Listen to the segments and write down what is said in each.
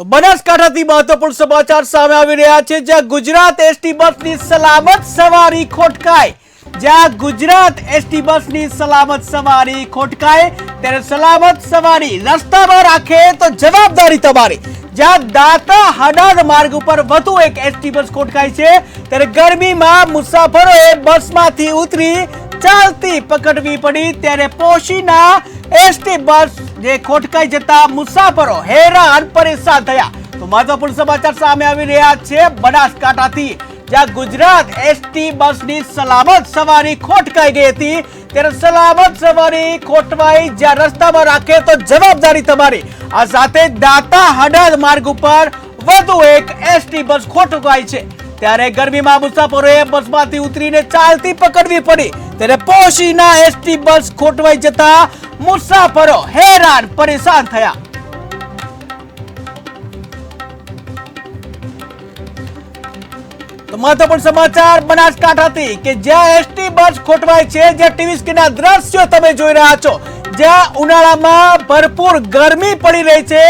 તો બનાસકાંઠાથી મહત્વપૂર્ણ સમાચાર સામે આવી રહ્યા છે. જ્યાં ગુજરાત એસટી બસની સલામત સવારી ખોટકાય. જ્યાં ગુજરાત એસટી બસની સલામત સવારી ખોટકાય. ત્યારે સલામત સવારી રસ્તામાં રાખે તો જવાબદારી તમારી. જ્યાં દાતા હડાદ માર્ગ ઉપર વધુ એક એસટી બસ ખોટકાય છે. ત્યારે ગરમીમાં મુસાફરોએ બસમાંથી ઉતરી ચાલતી પકડવી પડી. ત્યારે પોશીના એસટી બસ જે ખોટકાઈ જતા મુસાફરો હેરાન પરેશાન થયા. તો મહત્વપૂર્ણ સમાચાર સામે આવી રહ્યા છે બનાસકાંઠાથી. જ્યાં ગુજરાત એસટી બસની સલામત સવારી ખોટકાઈ ગઈ હતી. ત્યારે સલામત સવારી ખોટવાઈ જ્યાં રસ્તામાં રાખે તો જવાબદારી તમારી. આ સાથે દાતા હડાદ માર્ગ ઉપર વધુ એક એસટી બસ ખોટકાઈ છે. ત્યારે ગરમીમાં મુસાફરોએ બસમાંથી ઉતરીને ચાલતી પકડવી પડી. ત્યારે પોશીના એસટી બસ ખોટવાઈ જતા મુસાફરો હેરાન, પરેશાન થયા. મહત્વપૂર્ણ સમાચાર બનાસકાંઠાથી કે જ્યાં એસટી બસ ખોટવાય છે, જ્યાં ટીવી સ્ક્રીનના દ્રશ્યો તમે જોઈ રહ્યા છો, જ્યાં ઉનાળામાં ભરપૂર ગરમી પડી રહી છે,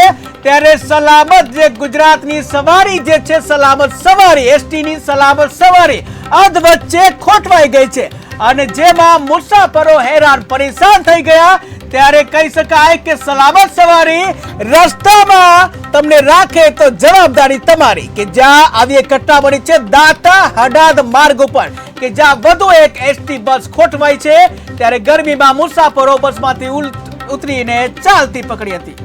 ત્યારે સલામત જે ગુજરાતની સવારી જે છે, સલામત સવારી એસટી ની સલામત સવારી અધ વચ્ચે ખોટવાઈ ગઈ છે. અને જેમાં મુસાફરો હેરાન, પરેશાન થઈ ગયા ત્યારે કહી શકાય કે સલામત સવારી રસ્તામાં તમને રાખે તો જવાબદારી તમારી કે જ્યાં આવી ઘટના બની છે દાતા હડાદ માર્ગ ઉપર કે જ્યાં વધુ એક એસટી બસ ખોટવાઈ છે, ત્યારે ગરમીમાં મુસાફરો બસમાંથી ઉતરીને ચાલતી પકડી હતી.